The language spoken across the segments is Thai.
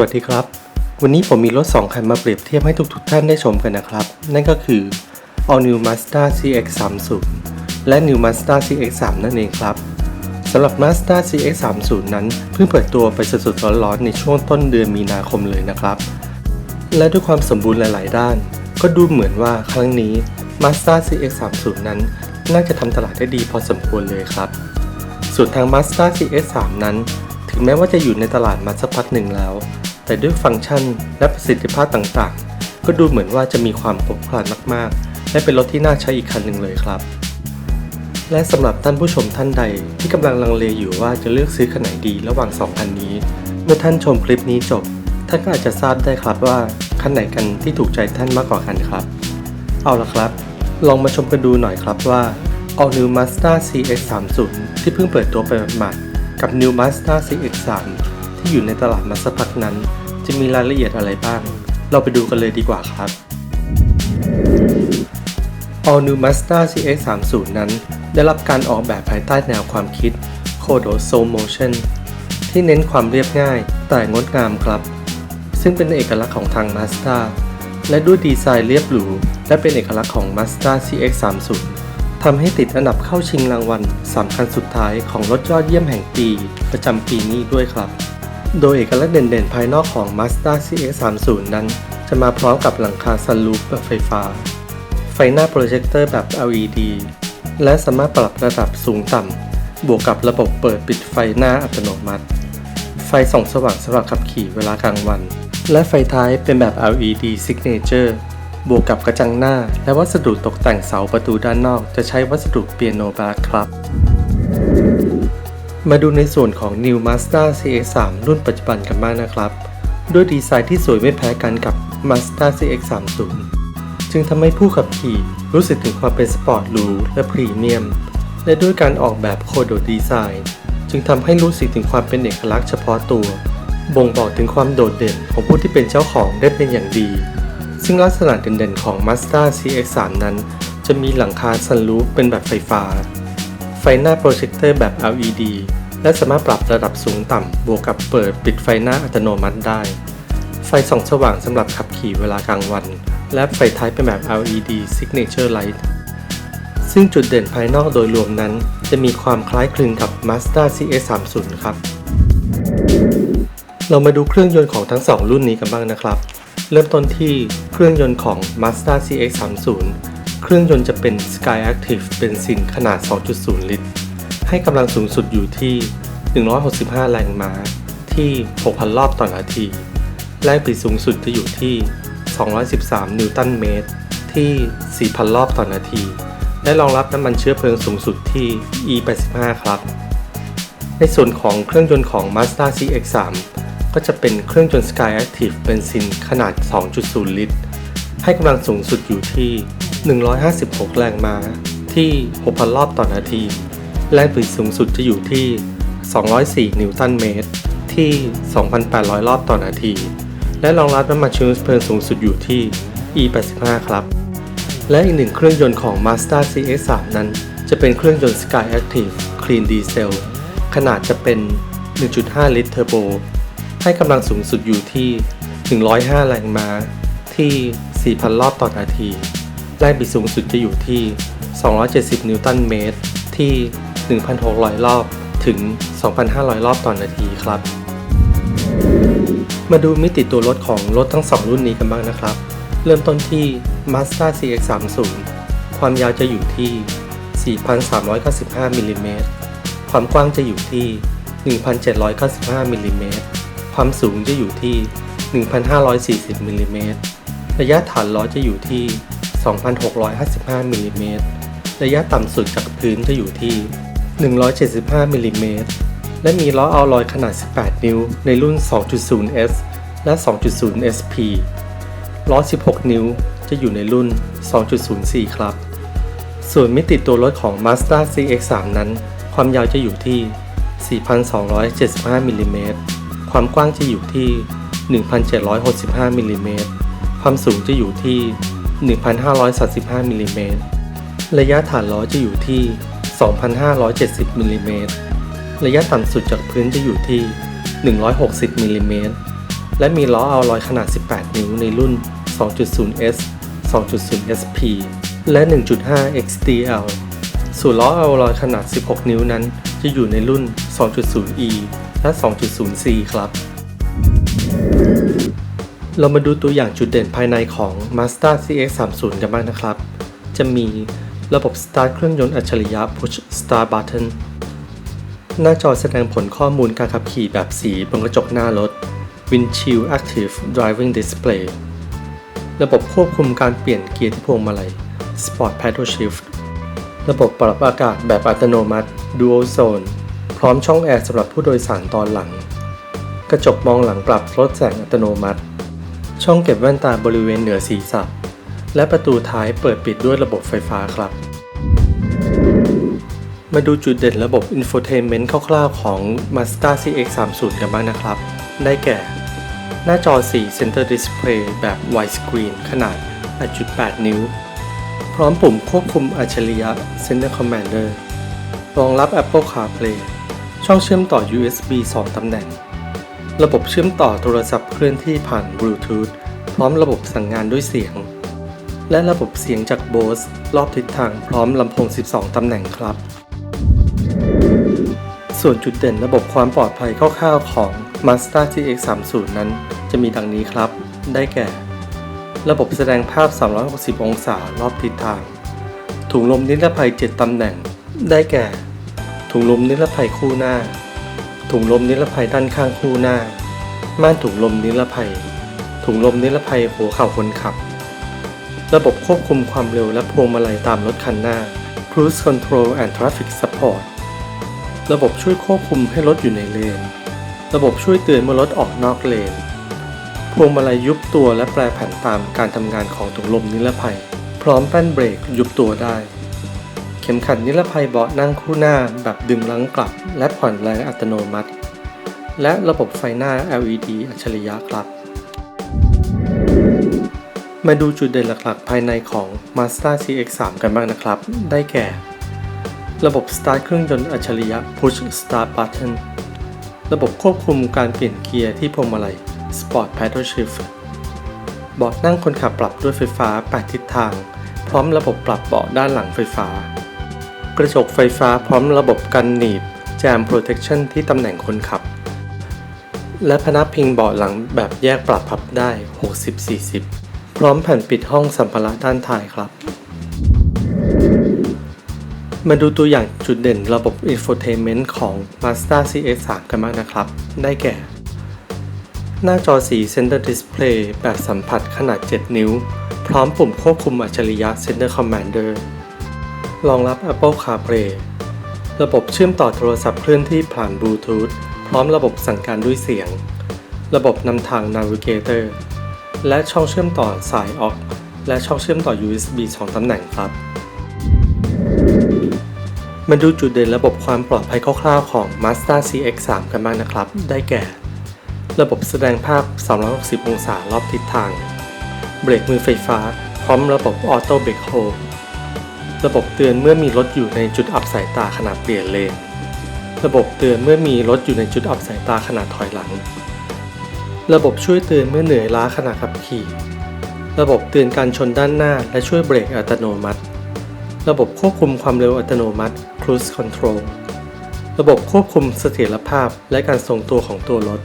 วัสดีครับ วันนี้ผมมีรถ 2 คันมาเปรียบเทียบให้ทุกๆทท่านได้ชมกันนะครับ นั่นก็คือ All New Mazda CX-30 และ New Mazda CX-3 นั่นเองครับสำหรับ Mazda CX-30 นั้นเพิ่งเปิดตัวไปสดๆร้อนๆในช่วงต้นเดือนมีนาคมเลยนะครับ และด้วยความสมบูรณ์หลายๆ ด้าน ก็ดูเหมือนว่าครั้งนี้ Mazda CX-30 นั้น น่าจะทำตลาดได้ดีพอสมควรเลยครับ ส่วนทาง Mazda CX-3 นั้น ถึงแม้ว่าจะอยู่ในตลาดมาสักพักหนึ่งแล้ว แต่ด้วยฟังก์ชันและประสิทธิภาพต่างๆ ก็ดูเหมือนว่าจะมีความครบครันมากๆ และเป็นรถที่น่าใช้อีกคันหนึ่งเลยครับ และสำหรับท่านผู้ชมท่านใดที่กำลังลังเลอยู่ว่าจะเลือกซื้อคันไหนดีระหว่าง2คันนี้ เมื่อท่านชมคลิปนี้จบ ท่านก็อาจจะทราบได้ครับว่าคันไหนกันที่ถูกใจท่านมากกว่ากันครับ เอาละครับ ลองมาชมกันดูหน่อยครับว่า All New Mazda CX-30 ที่เพิ่งเปิดตัวไปหมาด กับ New Mazda CX-3 ที่อยู่ในตลาดมาสักพักนั้น จะมีรายละเอียดอะไรบ้าง เราไปดูกันเลยดีกว่าครับ All New Mazda CX-30 นั้น ได้รับการออกแบบภายใต้แนวความคิด Kodo Soul Motion ที่เน้นความเรียบง่ายแต่งดงามครับ ซึ่งเป็นเอกลักษณ์ของทาง Mazda และด้วยดีไซน์เรียบหรู และเป็นเอกลักษณ์ของ Mazda CX-30 ทำให้ติดอันดับเข้าชิงรางวัล3คันสุดท้ายของรถยอดเยี่ยมแห่งปี ประจำปีนี้ด้วยครับ โดยเอกลักษณ์เด่นๆ ภายนอกของ Mazda CX-30 นั้น จะมาพร้อมกับหลังคาซันรูฟแบบไฟฟ้า ไฟหน้าโปรเจคเตอร์แบบ LED และสามารถปรับระดับสูงต่ำ บวกกับระบบเปิดปิดไฟหน้าอัตโนมัติ ไฟส่องสว่างสำหรับขับขี่เวลากลางวัน และไฟท้ายเป็นแบบ LED Signature บวกกับกระจังหน้า และวัสดุตกแต่งเสาประตูด้านนอก จะใช้วัสดุเปียโนบาร์ครับ มาดูในส่วนของ New Mazda CX-3 รุ่นปัจจุบันกันบ้างนะครับ ด้วยดีไซน์ที่สวยไม่แพ้กันกับ Mazda CX-30 จึงทำให้ผู้ขับขี่รู้สึกถึงความเป็นสปอร์ตหรูและพรีเมียม และด้วยการออกแบบโคโดดีไซน์จึงทำให้รู้สึกถึงความเป็นเอกลักษณ์เฉพาะตัว บ่งบอกถึงความโดดเด่นของผู้ที่เป็นเจ้าของได้เป็นอย่างดี ซึ่งลักษณะเด่นๆของ Mazda CX-3 นั้น จะมีหลังคาซันรูฟเป็นแบบไฟฟ้า ไฟหน้าโปรเจคเตอร์แบบ LED และสามารถปรับระดับสูงต่ำ บวกกับเปิดปิดไฟหน้าอัตโนมัติได้ ไฟส่องสว่างสำหรับขับขี่เวลากลางวัน และไฟท้ายเป็นแบบ LED Signature Light ซึ่งจุดเด่นภายนอกโดยรวมนั้น จะมีความคล้ายคลึงกับ Mazda CX-30 ครับ เรามาดูเครื่องยนต์ของทั้ง 2 รุ่นนี้กันบ้างนะครับ เริ่มต้นที่เครื่องยนต์ของ Mazda CX-30 เครื่องยนต์จะเป็น Sky Active เบนซินขนาด 2.0 ลิตร ให้กำลังสูงสุดอยู่ที่ 165 แรงม้า ที่ 6,000 รอบต่อนาที แรงบิดสูงสุดจะอยู่ที่ 213 นิวตันเมตร ที่ 4,000 รอบต่อนาที และรองรับน้ำมันเชื้อเพลิงสูงสุดที่ E85 ครับ ในส่วนของเครื่องยนต์ของ Mazda CX-3 ก็จะเป็นเครื่องยนต์ Sky Active เบนซินขนาด 2.0 ลิตร ให้กำลังสูงสุดอยู่ที่ 156 แรงม้าที่ 6,000 รอบต่อนาที แรงบิดสูงสุดจะอยู่ที่ 204 นิวตันเมตร ที่ 2,800 รอบต่อนาที และรองรับน้ำมันเชื้อเพลิงสูงสุดอยู่ที่ E85 ครับ และอีกหนึ่งเครื่องยนต์ของ Mazda CX-3 นั้น จะเป็นเครื่องยนต์ Sky Active Clean Diesel ขนาดจะเป็น 1.5 ลิตรเทอร์โบ ให้กำลังสูงสุดอยู่ที่ 105 แรงม้า ที่ 4,000 รอบต่อนาที แรงบิดสูงสุดจะอยู่ที่ 270 นิวตันเมตร ที่ 1,600 รอบถึง 2,500 รอบต่อนาทีครับ มาดูมิติตัวรถของรถทั้ง 2 รุ่นนี้กันบ้างนะครับ เริ่มต้นที่ Mazda CX-30 ความยาวจะอยู่ที่ 4,395มิลลิเมตรความกว้างจะอยู่ที่ 1,795มิลลิเมตร ความสูงจะอยู่ที่ 1,540มิลลิเมตร ระยะฐานล้อจะอยู่ที่ 2,655มิลลิเมตร ระยะต่ำสุดจากพื้นจะอยู่ที่ 175มิลลิเมตร และมีล้ออัลลอยขนาด 18 นิ้ว ในรุ่น 2.0S และ 2.0 SP ล้อ 16 นิ้วจะอยู่ในรุ่น 2.04 ครับ ส่วนมิติตัวรถของ Mazda CX-3 นั้น ความยาวจะอยู่ที่ 4,275มิลลิเมตร ความกว้างจะอยู่ที่ 1,765มิลลิเมตร ความสูงจะอยู่ที่ 1,535มิลลิเมตร ระยะฐานล้อจะอยู่ที่ 2,570มิลลิเมตร ระยะต่ำสุดจากพื้นจะอยู่ที่ 160มิลลิเมตร และมีล้อเอัลอยขนาด 18 นิ้วในรุ่น 2.0S 2.0 SP และ 1.5 XDL ส่วนล้อเอัลลอยขนาด 16 นิ้วนั้นจะอยู่ในรุ่น 2.0E และ 2.0C ครับ เรามาดูตัวอย่างจุดเด่นภายในของ Mazda CX-30 กันบ้างนะครับ จะมีระบบ Start เครื่องยนต์อัจฉริยะ Push Start Button หน้าจอแสดงผลข้อมูลการขับขี่แบบสีบนกระจกหน้ารถ Windshield Active Driving Display ระบบควบคุมการเปลี่ยนเกียร์ที่พวงมาลัย Sport Paddle Shift ระบบปรับอากาศแบบอัตโนมัติ Dual Zone ร้อมช่องแอร์สำหรับผู้โดยสารตอนหลัง กระจกมองหลังปรับลดแสงอัตโนมัติ ช่องเก็บแว่นตาบริเวณเหนือศีรษะและประตูท้ายเปิดปิดด้วยระบบไฟฟ้าครับ มาดูจุดเด่นระบบ Infotainment คร่าวๆของ Mazda CX-30 กันบ้างนะครับ ได้แก่ หน้าจอสี Center Display แบบ Widescreen ขนาด 8.8 นิ้ว พร้อมปุ่มควบคุมอัจฉริยะ Center Commander รองรับ Apple CarPlay ช่องเชื่อมต่อ USB 2 ตำแหน่ง ระบบเชื่อมต่อโทรศัพท์เคลื่อนที่ผ่าน Bluetooth พร้อมระบบสั่งงานด้วยเสียง และระบบเสียงจาก Bose รอบทิศทางพร้อมลำโพง 12 ตำแหน่งครับ ส่วนจุดเด่นระบบความปลอดภัยคร่าวๆของ Mazda CX-30 นั้น จะมีดังนี้ครับ ได้แก่ ระบบแสดงภาพ 360 องศารอบทิศทาง ถุงลมนิรภัย 7 ตำแหน่ง ได้แก่ ถุงลมนิรภัยคู่หน้า ถุงลมนิรภัยด้านข้างคู่หน้า ม่านถุงลมนิรภัย ถุงลมนิรภัยหัวเข่าคนขับ ระบบควบคุมความเร็วและพวงมาลัยตามรถคันหน้า Cruise Control and Traffic Support ระบบช่วยควบคุมให้รถอยู่ในเลน ระบบช่วยเตือนเมื่อรถออกนอกเลน พวงมาลัยยุบตัวและแปรผันตามการทำงานของถุงลมนิรภัย พร้อมแป้นเบรกยุบตัวได้ เข็มขัดนิรภัยเบาะนั่งคู่หน้าแบบดึงลังกลับ และผ่อนแรงอัตโนมัติ และระบบไฟหน้า LED อัจฉริยะครับ มาดูจุดเด่นหลักๆ ภายในของ Mazda CX-3 กันบ้างนะครับ ได้แก่ ระบบ Start เครื่องยนต์อัจฉริยะ Push Start Button ระบบควบคุมการเปลี่ยนเกียร์ที่พวงมาลัย Sport Paddle Shift เบาะนั่งคนขับปรับด้วยไฟฟ้า 8 ทิศทาง พร้อมระบบปรับเบาะด้านหลังไฟฟ้า กระจกไฟฟ้าพร้อมระบบกันหนีบ Jam Protection ที่ตำแหน่งคนขับ และพนักพิงเบาะหลังแบบแยกปรับพับได้ 60-40 พร้อมแผ่นปิดห้องสัมภาระด้านท้ายครับ มาดูตัวอย่างจุดเด่นระบบ Infotainment ของ Mazda CX-3 กันบ้างนะครับ ได้แก่ หน้าจอสี Center Display แบบสัมผัสขนาด 7 นิ้ว พร้อมปุ่มควบคุมอัจฉริยะ Center Commander รองรับ Apple CarPlay ระบบเชื่อมต่อโทรศัพท์เคลื่อนที่ผ่าน Bluetooth พร้อมระบบสั่งการด้วยเสียง ระบบนำทาง Navigator และช่องเชื่อมต่อสายออก และช่องเชื่อมต่อ USB 2ตำแหน่งครับ มาดูจุดเด่นระบบความปลอดภัยคร่าวๆของ Mazda CX-3 กันบ้างนะครับ ได้แก่ ระบบแสดงภาพ 360 องศารอบทิศทาง เบรกมือไฟฟ้า พร้อมระบบ Auto Brake Hold ระบบเตือนเมื่อมีรถอยู่ในจุดอับสายตาขณะเปลี่ยนเลน ระบบเตือนเมื่อมีรถอยู่ในจุดอับสายตาขณะถอยหลัง ระบบช่วยเตือนเมื่อเหนื่อยล้าขณะขับขี่ ระบบเตือนการชนด้านหน้าและช่วยเบรกอัตโนมัติ ระบบควบคุมความเร็วอัตโนมัติ Cruise Control ระบบควบคุมเสถียรภาพและการทรงตัวของตัวรถ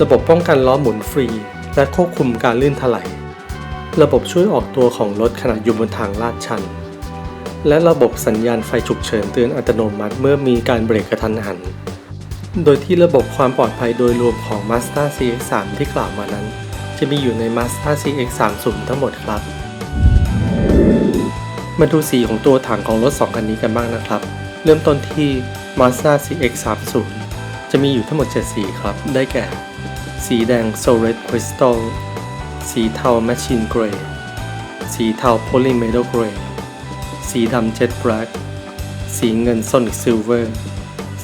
ระบบป้องกันล้อหมุนฟรี และควบคุมการลื่นถลาย ระบบช่วยออกตัวของรถขณะอยู่บนทางลาดชัน และระบบสัญญาณไฟฉุกเฉินเตือนอัตโนมัติเมื่อมีการเบรกกระทันหัน โดยที่ระบบความปลอดภัยโดยรวมของ Mazda CX-3 ที่กล่าวมานั้น จะมีอยู่ใน Mazda CX-30 ทั้งหมดครับ มาดูสีของตัวถังของรถ 2 คันนี้กันบ้างนะครับ เริ่มต้นที่ Mazda CX-30 จะมีอยู่ทั้งหมด 7 สีครับ ได้แก่ สีแดง Solid Crystal สีเทา Machine Gray สีเทา Polymetal Gray สีดำเจ็ตแบล็กสีเงินโซนิกซิลเวอร์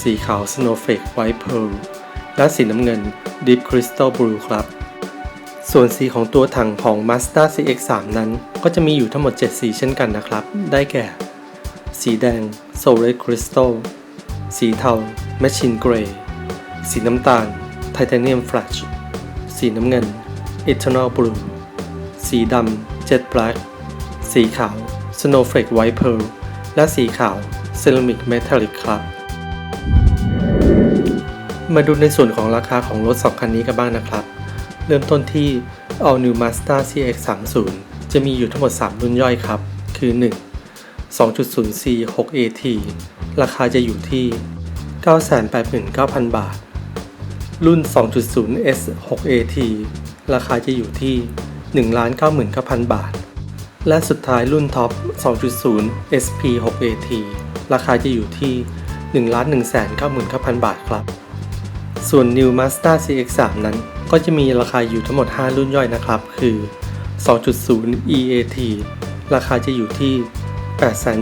สีขาวสโนเฟกไวท์เพลและสีน้ำเงินดิฟคริสตัลบลูครับ ส่วนสีของตัวถังของ Mazda CX-3 นั้นก็จะมีอยู่ทั้งหมด 7 สีเช่นกันนะครับ ได้แก่ สีแดงโซลเลตคริสตัลสีเทาแมชชินเกรย์สีน้ำตาลไทเทเนียมแฟลชสีน้ำเงิน Eternal Blue สีดำ Jet Black สีขาว Snowflake White Pearl และสีขาว Ceramic Metallic ครับ มาดูในส่วนของราคาของรถ 2 คันนี้กันบ้างนะครับ เริ่มต้นที่ All New Mazda CX-30 จะมีอยู่ทั้งหมด 3 รุ่นย่อยครับ คือ 1 2.0C 6AT ราคาจะอยู่ที่ 989,000 บาท รุ่น 2.0S 6AT ราคาจะอยู่ที่ 1,99,000 บาท และสุดท้ายรุ่นท็อป 2.0 SP 6AT ราคาจะอยู่ที่ 1,199,000 บาทครับ ส่วน New Mazda CX-3 นั้น ก็จะมีราคาอยู่ทั้งหมด 5 รุ่นย่อยนะครับ คือ 2.0 EAT ราคาจะอยู่ที่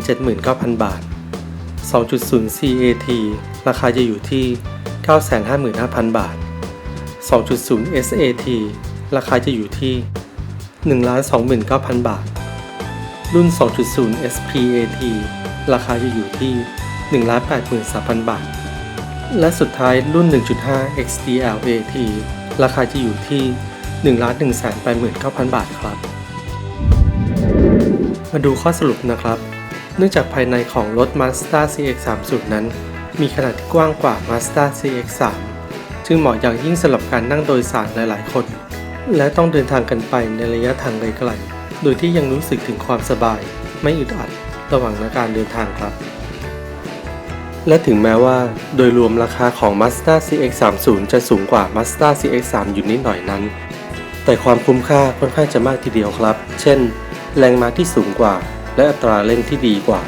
879,000 บาท 2.0 CAT ราคาจะอยู่ที่ 955,000 บาท 2.0 SAT ราคาจะอยู่ที่ 129,000 บาท รุ่น 2.0 SPAT ราคาจะอยู่ที่ 183,000 บาท และสุดท้ายรุ่น 1.5 XDLAT ราคาจะอยู่ที่ 1,189,000 บาทครับ มาดูข้อสรุปนะครับ เนื่องจากภายในของรถ Mazda CX-30 นั้น มีขนาดที่กว้างกว่า Mazda CX-3 จึงเหมาะอย่างยิ่งสำหรับการนั่งโดยสารหลายๆ คน และต้องเดินทางกันไปในระยะทางไกลๆ โดยที่ยังรู้สึกถึงความสบาย ไม่อึดอัดระหว่างการเดินทางครับ และถึงแม้ว่า โดยรวมราคาของ Mazda CX-30 จะสูงกว่า Mazda CX-3 อยู่นิดหน่อยนั้น แต่ความคุ้มค่าค่อนข้างจะมากทีเดียวครับ เช่น แรงม้าที่สูงกว่า และอัตราเร่งที่ดีกว่า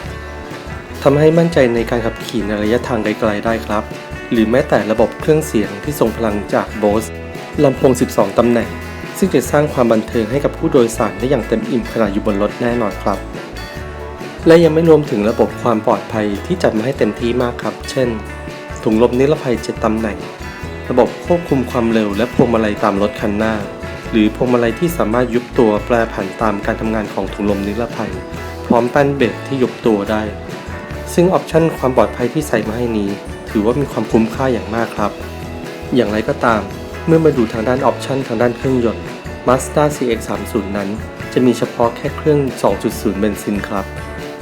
ทำให้มั่นใจในการขับขี่ในระยะทางไกลๆได้ครับ หรือแม้แต่ระบบเครื่องเสียงที่ทรงพลังจาก Bose ลำโพง 12 ตำแหน่ง ซึ่งจะสร้างความบันเทิงให้กับผู้โดยสารได้อย่างเต็มอิ่มขณะอยู่บนรถแน่นอนครับ และยังไม่รวมถึงระบบความปลอดภัยที่จัดมาให้เต็มที่มากครับ เช่น ถุงลมนิรภัย7ตำแหน่ง ระบบควบคุมความเร็วและพวงมาลัยตามรถคันหน้า หรือพวงมาลัยที่สามารถยุบตัวแปรผันตามการทำงานของถุงลมนิรภัย พร้อมแป้นเบรกที่ยุบตัวได้ ซึ่งออปชันความปลอดภัยที่ใส่มาให้นี้ ถือว่ามีความคุ้มค่าอย่างมากครับ อย่างไรก็ตาม เมื่อมาดูทางด้านออปชันทางด้านเครื่องยนต์ Mazda CX-30 นั้น จะมีเฉพาะแค่เครื่อง 2.0 เบนซินครับ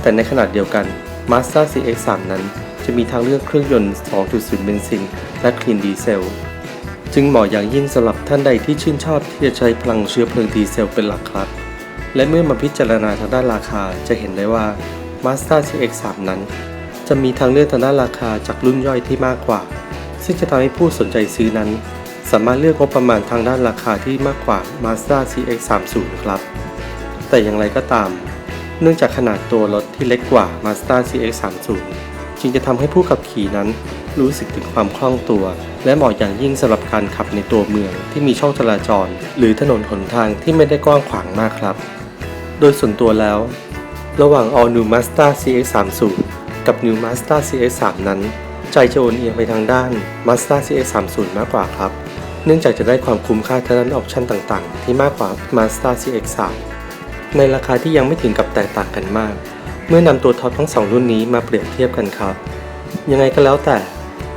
แต่ในขณะเดียวกัน Mazda CX-3 นั้น จะมีทางเลือกเครื่องยนต์ 2.0 เบนซิน และคลีนดีเซล จึงเหมาะอย่างยิ่งสำหรับท่านใดที่ชื่นชอบที่จะใช้พลังเชื้อเพลิงดีเซลเป็นหลักครับ และเมื่อมาพิจารณาทางด้านราคาจะเห็นได้ว่า Mazda CX-3 นั้น จะมีทางเลือกทางด้านราคาจากรุ่นย่อยที่มากกว่า ซึ่งจะทำให้ผู้สนใจซื้อนั้น สามารถเลือกงบประมาณทางด้านราคาที่มากกว่า Mazda CX-30 ครับ แต่อย่างไรก็ตาม เนื่องจากขนาดตัวรถที่เล็กกว่า Mazda CX-30 จึงจะทำให้ผู้ขับขี่นั้นรู้สึกถึงความคล่องตัว และเหมาะอย่างยิ่งสำหรับการขับในตัวเมืองที่มีช่องจราจร หรือถนนหนทางที่ไม่ได้กว้างขวางมากครับ โดยส่วนตัวแล้ว ระหว่าง All New Mazda CX-30 กับ New Mazda CX-3 นั้น ใจจะโอนเอียงไปทางด้าน Mazda CX-30 มากกว่าครับ เนื่องจากจะได้ความคุ้มค่าทางด้านออปชันต่างๆ ที่มากกว่า Mazda CX-3 ในราคาที่ยังไม่ถึงกับแตกต่างกันมาก เมื่อนำตัวท็อปทั้งสองรุ่นนี้มาเปรียบเทียบกันครับ ยังไงก็แล้วแต่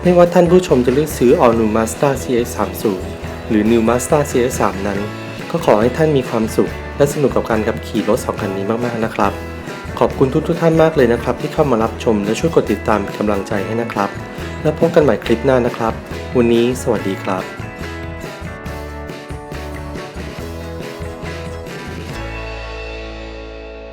ไม่ว่าท่านผู้ชมจะเลือกซื้อ All New Mazda CX-30 หรือ New Mazda CX-3 นั้น ก็ขอให้ท่านมีความสุข และสนุกกับการขับขี่รถสองคันนี้มากๆนะครับ ขอบคุณทุกทุกท่านมากเลยนะครับ ที่เข้ามารับชมและช่วยกดติดตามเป็นกำลังใจให้นะครับ แล้วพบกันใหม่คลิปหน้านะครับ วันนี้สวัสดีครับ